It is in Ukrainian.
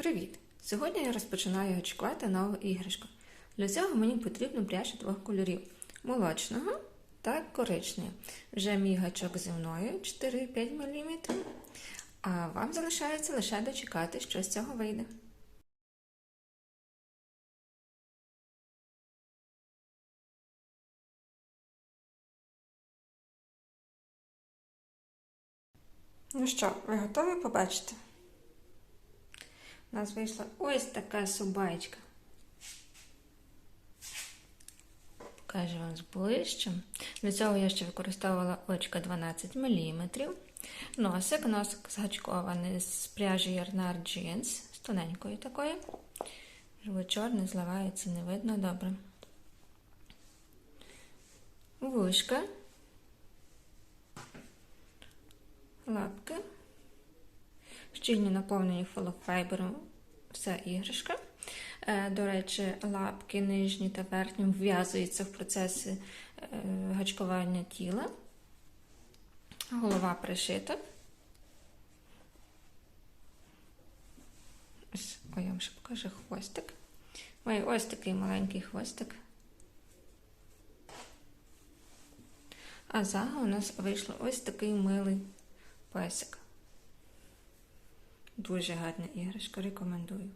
Привіт! Сьогодні я розпочинаю очікувати нову іграшку. Для цього мені потрібно пряжа двох кольорів молочного та коричневого. Вже мій гачок зі мною 4-5 мм, а вам залишається лише дочекати, що з цього вийде. Ну що, ви готові побачити? У нас вийшла ось така собачка. Покажу вам зближче. Для цього я ще використовувала очка 12 мм. Носик, носик згачкований з пряжі Ярнар Jeans, з тоненькою такою. Живо чорний, зливається, не видно добре. Вушка. Лапки. Щільно наповнені фолофайбером вся іграшка. Е, До речі, лапки нижні та верхні вв'язуються в процеси е, гачкування тіла. Голова пришита. Ось, ой, я вам ще покажу хвостик. Ой, ось такий маленький хвостик. А зага у нас вийшло ось такий милий песик. Дуже гарна іграшка, рекомендую.